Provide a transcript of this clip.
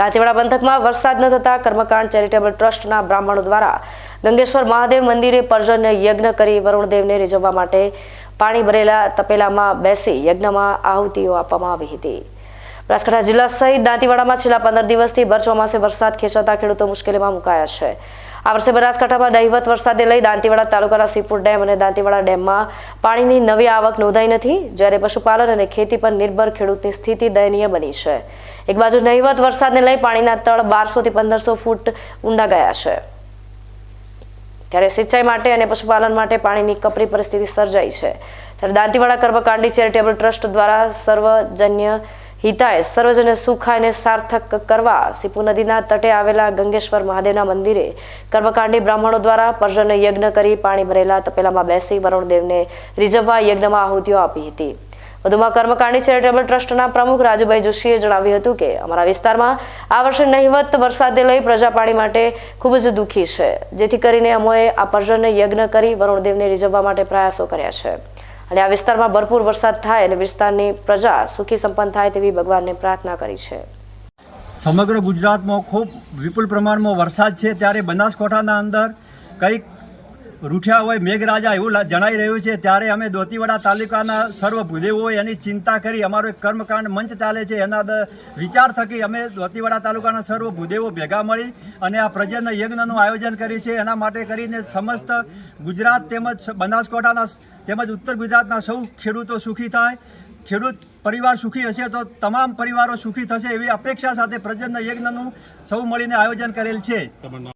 દાંતીવાડા પંથકમાં વરસાદ ન થતા કર્મકાંડ ચેરિટેબલ ટ્રસ્ટના બ્રાહ્મણો દ્વારા ગંગેશ્વર મહાદેવ મંદિરે પર્જન યજ્ઞ કરી વરુણદેવને રીઝવવા માટે પાણી ભરેલા તપેલામાં બેસી યજ્ઞમાં આહુતિઓ આપવામાં આવી હતી. બનાસકાંઠા જિલ્લા સહિત દાંતીવાડામાં છેલ્લા પંદર દિવસથી ભર ચોમાસે વરસાદ ખેંચાતા ખેડૂતો મુશ્કેલીમાં મુકાયા છે. આ વર્ષે બનાસકાંઠામાં દહીવત વરસાદને લઈ દાંતીવાડા તાલુકાના સીપુર ડેમ અને દાંતીવાડા ડેમમાં પાણીની નવી આવક નોંધાઈ નથી, જ્યારે પશુપાલન અને ખેતી પર નિર્ભર ખેડૂતની સ્થિતિ દયનીય બની છે. એક બાજુ નહીવત વરસાદને લઈ પાણીના તળ બારસોથી પંદરસો ફૂટ ઊંડા ગયા છે. ત્યારે સિંચાઈ માટે અને પશુપાલન માટે પાણીની કપરી પરિસ્થિતિ સર્જાઈ છે. ત્યારે દાંતીવાડા કર્મકાંડી ચેરિટેબલ ટ્રસ્ટ દ્વારા સર્વજન્ય હિતાય સર્વજને સુખાયને સાર્થક કરવા સીપુ નદીના તટે આવેલા ગંગેશ્વર મહાદેવના મંદિરે કર્મકાંડી બ્રાહ્મણો દ્વારા પર્જન યજ્ઞ કરી પાણી ભરેલા તપેલામાં બેસી વરુણદેવને રીઝવવા યજ્ઞમાં આહુતિઓ આપી હતી. વધુમાં કર્મકાંડી ચેરિટેબલ ટ્રસ્ટના પ્રમુખ રાજુભાઈ જોશીએ જણાવ્યું હતું કે અમારા વિસ્તારમાં આ વર્ષે નહિવત વરસાદને લઈ પ્રજા પાણી માટે ખૂબ જ દુઃખી છે. જેથી કરીને અમોએ આ પર્જન યજ્ઞ કરી વરુણદેવને રીઝવવા માટે પ્રયાસો કર્યા છે. અને આ વિસ્તારમાં ભરપૂર વરસાદ થાય અને વિસ્તારની પ્રજા સુખી સંપન્ન થાય તેવી ભગવાનને પ્રાર્થના કરી છે. સમગ્ર ગુજરાતમાં ખૂબ વિપુલ પ્રમાણમાં વરસાદ છે. ત્યારે બનાસકાંઠાના અંદર કંઈક રૂઠ્યા હોય, મેઘરાજા એવું જણાઈ રહ્યું છે, ત્યારે અમે દોતીવાડા તાલુકાના સર્વ ભૂદેવો એની ચિંતા કરી, અમારો એક કર્મકાંડ મંચ ચાલે છે, એના વિચાર થકી અમે દોતીવાડા તાલુકાના સર્વ ભૂદેવો ભેગા મળી અને આ પ્રજન યજ્ઞનું આયોજન કર્યું છે એના માટે કરીને સમસ્ત ગુજરાત તેમજ બનાસકાંઠાના તેમજ ઉત્તર ગુજરાતના સૌ ખેડૂતો સુખી થાય. ખેડૂત પરિવાર સુખી હશે તો તમામ પરિવારો સુખી થશે એવી અપેક્ષા સાથે પ્રજન યજ્ઞનું સૌ મળીને આયોજન કરેલ છે.